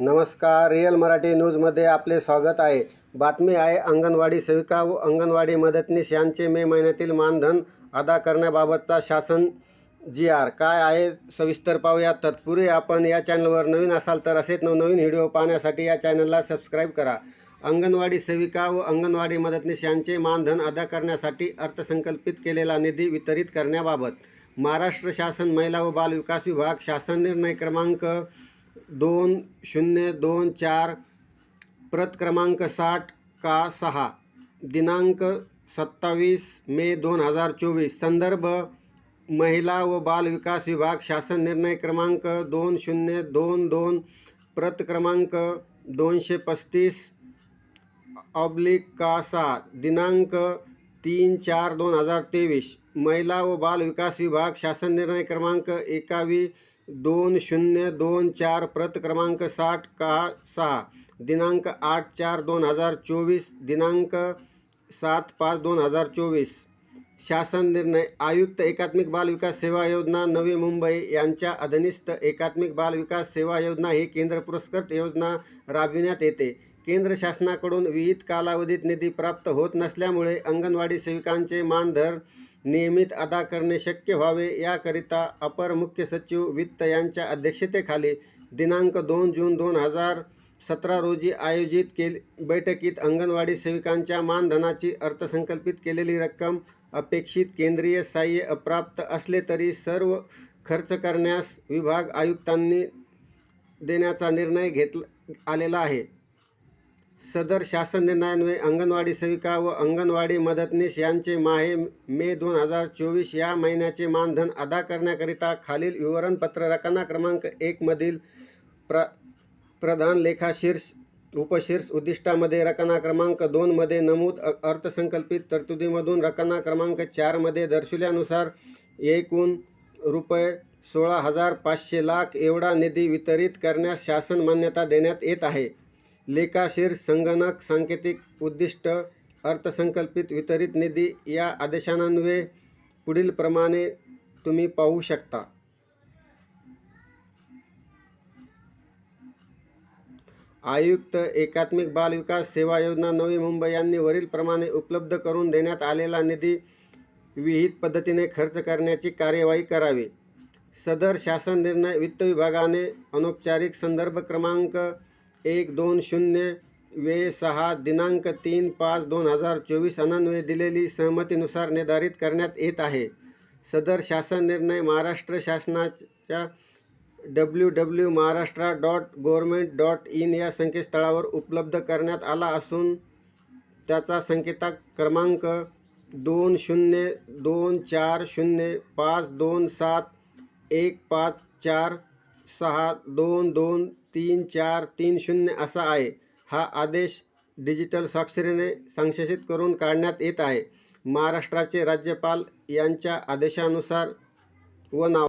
नमस्कार रिअल मराठी न्यूजमध्ये आपले स्वागत आहे. बातमी आहे अंगणवाडी सेविका व अंगणवाडी मदतनीस यांचे मे महिन्यातील मानधन अदा करण्याबाबतचा शासन जी आर. काय आहे सविस्तर पाहूया तत्पूर्वी आपण या चॅनलवर नवीन असाल तर असेच नवनवीन व्हिडिओ पाहण्यासाठी या चॅनलला सबस्क्राईब करा. अंगणवाडी सेविका व अंगणवाडी मदतनीस यांचे मानधन अदा करण्यासाठी अर्थसंकल्पित केलेला निधी वितरित करण्याबाबत महाराष्ट्र शासन महिला व बाल विकास विभाग शासन निर्णय क्रमांक दोन शून्य दोन चार प्रत क्रमांक साठ का सहा दिनांक सत्तावीस मे दोन हजार चोवीस संदर्भ महिला व बाल विकास विभाग शासन निर्णय क्रमांक दोन शून्य दोन दोन प्रत क्रमांक दोनशे पस्तीस ऑब्लिक का सहा दिनांक तीन चार दोन हजार तेवीस महिला व बाल विकास विभाग शासन निर्णय क्रमांक एकावी दोन शून्य दोन चार प्रत क्रमांक साठ का सहा दिनांक आठ चार दोन हजार चोवीस दिनांक सात पाच दोन हजार चोवीस. शासन निर्णय आयुक्त एकात्मिक बाल विकास सेवा योजना नवी मुंबई यांच्या अधनिस्थ एकात्मिक बाल विकास सेवा योजना ही केंद्र पुरस्कृत योजना राबविण्यात येते. केंद्र शासनाकडून विहित कालावधीत निधी प्राप्त होत नसल्यामुळे अंगणवाडी सेविकांचे मानधन नियमित अदा करणे शक्य व्हावे. याकरिता अपर मुख्य सचिव वित्त यांच्या अध्यक्षतेखाली दिनांक दोन जून दोन हजार सतरा रोजी आयोजित केल बैठकीत अंगणवाडी सेविकांच्या मानधनाची अर्थसंकल्पित केलेली रक्कम अपेक्षित केंद्रीय सहाय्य अप्राप्त असले तरी सर्व खर्च करण्यास विभाग आयुक्तांनी देण्याचा निर्णय घेतला आलेला आहे. सदर शासन निर्णयान्वये अंगणवाडी सेविका व अंगणवाडी मदतनीस यांचे माहे मे दोन हजार चोवीस या महिन्याचे मानधन अदा करण्याकरिता खालील विवरणपत्र रकाना क्रमांक एकमधील प्र प्रधान लेखा शीर्ष उपशीर्ष उद्दिष्टामध्ये रकाना क्रमांक दोनमध्ये नमूद अर्थसंकल्पित तरतुदीमधून रकाना क्रमांक चारमध्ये दर्शवल्यानुसार एकूण रुपये सोळा हजार पाचशे लाख एवढा निधी वितरित करण्यास शासन मान्यता देण्यात येत आहे. लेखाशीर संगणक सांकेतिक उद्दिष्ट अर्थसंकल्पित वितरित निधी या आदेशान्वये पुढीलप्रमाणे तुम्ही पाहू शकता. आयुक्त एकात्मिक बाल विकास सेवा योजना नवी मुंबई यांनी वरीलप्रमाणे उपलब्ध करून देण्यात आलेला निधी विहित पद्धतीने खर्च करण्याची कार्यवाही करावी. सदर शासन निर्णय वित्त विभागाने अनौपचारिक संदर्भ क्रमांक एक दोन शून्य वे सहा दिनांक तीन पाच दोन हजार चोवीस अन्वये दिलेली सहमतीनुसार निर्धारित करण्यात येत आहे. सदर शासन निर्णय महाराष्ट्र शासनाच्या W W Maharashtra dot government dot in या संकेतस्थळावर उपलब्ध करण्यात आला असून त्याचा संकेता क्रमांक दोन शून्य दोन चार शून्य पाच दोन सात एक पाच चार सहा दोन दोन तीन चार तीन शून्य असा आहे. हा आदेश डिजिटल स्वाक्षरीने संशोषित करून काढण्यात येत आहे. महाराष्ट्राचे राज्यपाल यांच्या आदेशानुसार व नाव